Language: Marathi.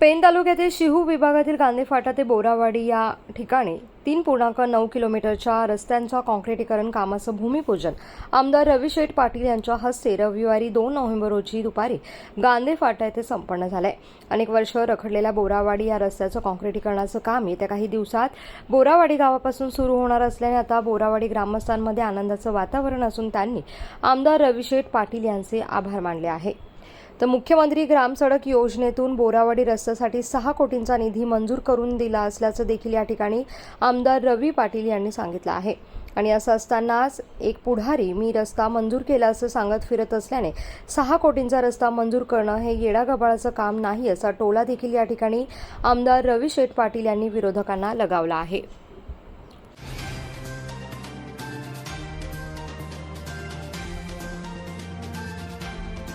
पेन तालुक्यातील शिहू विभागातील गांधी फाटा ते बोरावाडी या ठिकाणी तीन पूर्णांक नऊ किलोमीटरच्या रस्त्यांच्या काँक्रिटीकरण कामाचं भूमिपूजन. आमदार रविशेठ पाटील यांच्या हस्ते रविवारी दोन नोव्हेंबर रोजी दुपारी गांधी फाटा येथे संपन्न झालंय अनेक वर्ष रखडलेल्या बोरावाडी या रस्त्याचं काँक्रिटीकरणाचं काम येत्या काही दिवसात बोरावाडी गावापासून सुरू होणार असल्याने आता बोरावाडी ग्रामस्थांमध्ये आनंदाचं वातावरण असून त्यांनी आमदार रविशेठ पाटील यांचे आभार मानले आहे तर मुख्यमंत्री ग्राम सडक योजनेतून बोरावाडी रस्त्यासाठी सहा कोटींचा निधी मंजूर करून दिला असल्याचं देखील या ठिकाणी आमदार रवी पाटील यांनी सांगितलं आहे. आणि असं असतानाच एक पुढारी मी रस्ता मंजूर केला असं सांगत फिरत असल्याने सहा कोटींचा रस्ता मंजूर करणं हे येडागबाळाचं काम नाही असा टोला देखील या ठिकाणी आमदार रवी शेठ पाटील यांनी विरोधकांना लगावला आहे.